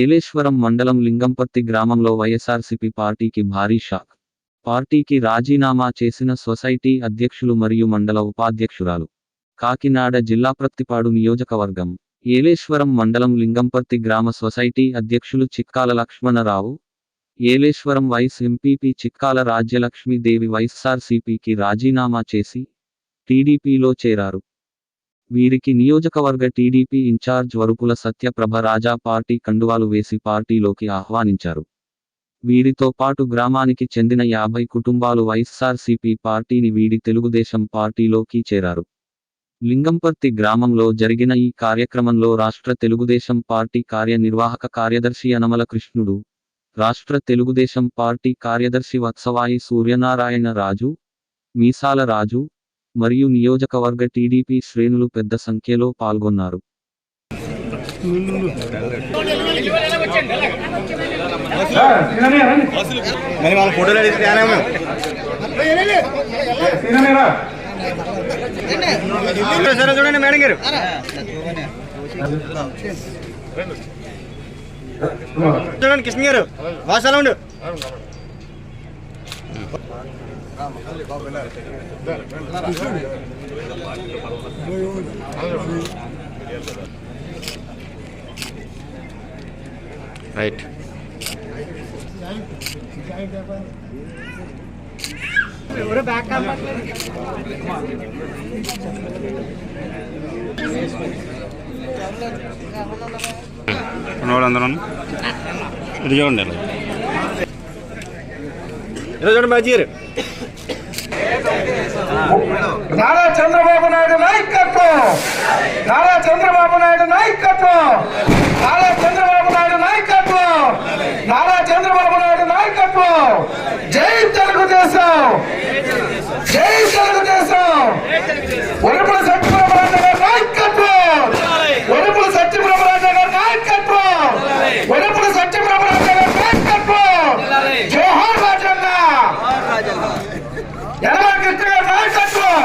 ఏలేశ్వరం మండలం లింగంపర్తి గ్రామంలో వైఎస్ఆర్సీపీ పార్టీకి భారీ షాక్. పార్టీకి రాజీనామా చేసిన సొసైటీ అధ్యక్షులు మరియు మండల ఉపాధ్యక్షురాలు. కాకినాడ జిల్లా ప్రత్తిపాడు నియోజకవర్గం. ఏలేశ్వరం మండలం లింగంపర్తి గ్రామ సొసైటీ అధ్యక్షులు చిక్కాల లక్ష్మణరావు. ఏలేశ్వరం వైస్ ఎంపీపీ చిక్కాల రాజ్యలక్ష్మీదేవి వైఎస్ఆర్సీపీకి రాజీనామా చేసి టీడీపీలో చేరారు. వీరికి నియోజకవర్గ TDP incharge Varupula Satyaprabha Raja party కండువాలు వేసి పార్టీలోకి ఆహ్వానించారు. వీరితో పాటు గ్రామానికి చెందిన యాభై కుటుంబాలు వైఎస్ఆర్సీపీ పార్టీని వీడి తెలుగుదేశం పార్టీలోకి చేరారు. లింగంపర్తి గ్రామంలో జరిగిన ఈ కార్యక్రమంలో రాష్ట్ర తెలుగుదేశం పార్టీ కార్యనిర్వాహక కార్యదర్శి యనమల కృష్ణుడు రాష్ట్ర తెలుగుదేశం పార్టీ కార్యదర్శి వత్సవాయి సూర్యనారాయణ రాజు మీసాల రాజు మరియు నియోజకవర్గ టీడీపీ శ్రేణులు పెద్ద సంఖ్యలో పాల్గొన్నారు. చూడండి మేడం గారు. చూడండి కృష్ణ గారు. వాసాల ఉండు. రైట్ ఉన్నవాళ్ళు అందరూ? ఇది చూడండి చూడండి బాజీ నారా చంద్రబాబు నాయుడు నాయకత్వం. నారా చంద్రబాబు నాయుడు నాయకత్వం. నారా చంద్రబాబు నాయుడు నాయకత్వం. నారా చంద్రబాబు నాయుడు నాయకత్వం. జై తెలుగుదేశం. జై తెలుగు ఒరుపుల సత్యప్రభరాజ గారి నాయకత్వం ఒరుపుల సత్యప్రభరాజ గారి నాయకత్వం ఒరుపుల సత్యప్రభరాజ గారి నాయకత్వం జోహార్ రాజన్న ఎనభై కృష్ణ గారి నాయకత్వం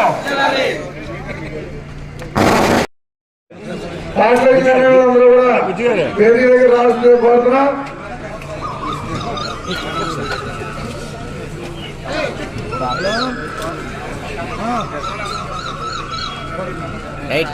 రాష్ట్ర అందరూ కూడా వేదిక దగ్గర రాష్ట్ర కోరుతున్నా. రైట్.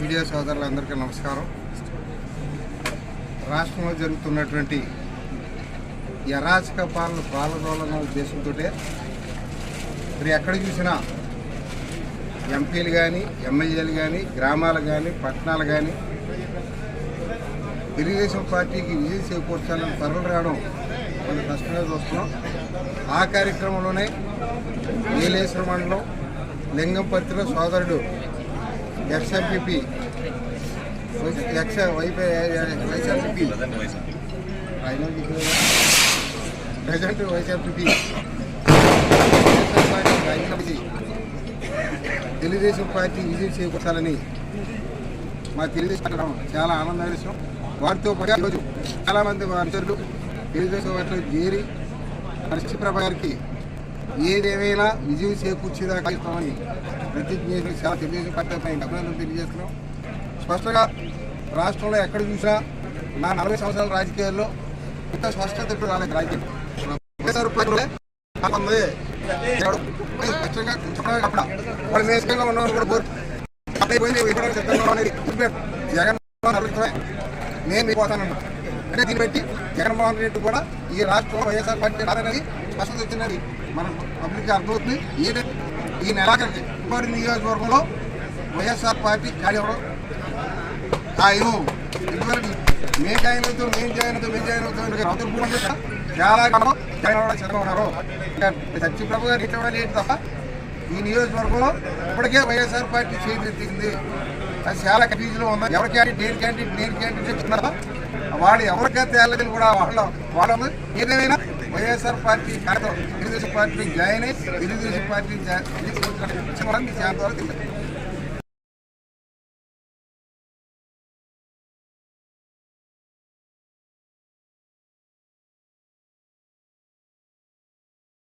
మీడియా సోదరులందరికీ నమస్కారం. రాష్ట్రంలో జరుగుతున్నటువంటి అరాచక పాలన పాలన ఉద్దేశంతో మరి ఎక్కడ చూసినా ఎంపీలు కానీ ఎమ్మెల్యేలు కానీ గ్రామాలు కానీ పట్టణాలు కానీ తెలుగుదేశం పార్టీకి విజయం చేకూర్చాలని తరలి రావడం కొంత కష్టంగా చూస్తున్నాం ఆ కార్యక్రమంలోనే నీలేశ్వర మండలం లింగంపత్రిలో సోదరుడు ex MPP ex wifi YSRPP present YSRPP Telugudesam party విజయం చేకూర్చాలని మా తెలుగుదేశం చాలా ఆనందమైన విషయం వారితో పాటు ఈరోజు చాలామంది అనుచరులు తెలుగుదేశం పార్టీలో చేరి నరసింహప్రభ గారికి ఏదేమైనా విజయం చేకూర్చేదాకా ఇస్తామని ప్రతిజ్ఞ చాలా తెలుగుదేశం పార్టీ అభినందనలు తెలియజేస్తున్నాం. స్పష్టంగా రాష్ట్రంలో ఎక్కడ చూసినా నా నలభై సంవత్సరాల రాజకీయాల్లో ఇంత స్పష్టత ఇప్పుడు రాలేదు. రాజకీయం. వైఎస్ఆర్ నేను మీకోతానన్నా అంటే దీన్ని బట్టి జగన్మోహన్ రెడ్డి కూడా ఈ రాష్ట్రంలో వైఎస్ఆర్ పార్టీ రాదనేది స్పష్టత వచ్చినది మన పబ్లిక్ అర్థమవుతుంది ఈ ఈ నెలాఖరికి ఉమ్మడి నియోజకవర్గంలో వైఎస్ఆర్ పార్టీ ఖాళీ అవ్వడం ఖాయం ఇటువంటి మేము జాయిన్ అవుతాం మేము జాయిన్ అవుతాం మేము జాయిన్ అవుతాం అని అవతల చాలా కాలం జాయిన్ అవ్వడం చదవన్నారు ఉన్నారు. ఇంకా సత్యప్రభు గారు ఇట్లా లేదు తప్ప? ఈ నియోజకవర్గంలో ఇప్పటికే వైఎస్ఆర్ పార్టీ చేయించింది అది చాలా కన్ఫ్యూజన్లో ఉంది. ఎవరి క్యాండిడేట్ నేను క్యాండిడేట్ నేను క్యాండిడేట్ చెప్తున్నారా వాళ్ళు ఎవరికైతే వెళ్ళలేదు కూడా వాళ్ళ వాళ్ళ ఏదేమైనా YSR party Telugudesam party join అయ్యి తెలుగుదేశం పార్టీ జాయిన్ చాలా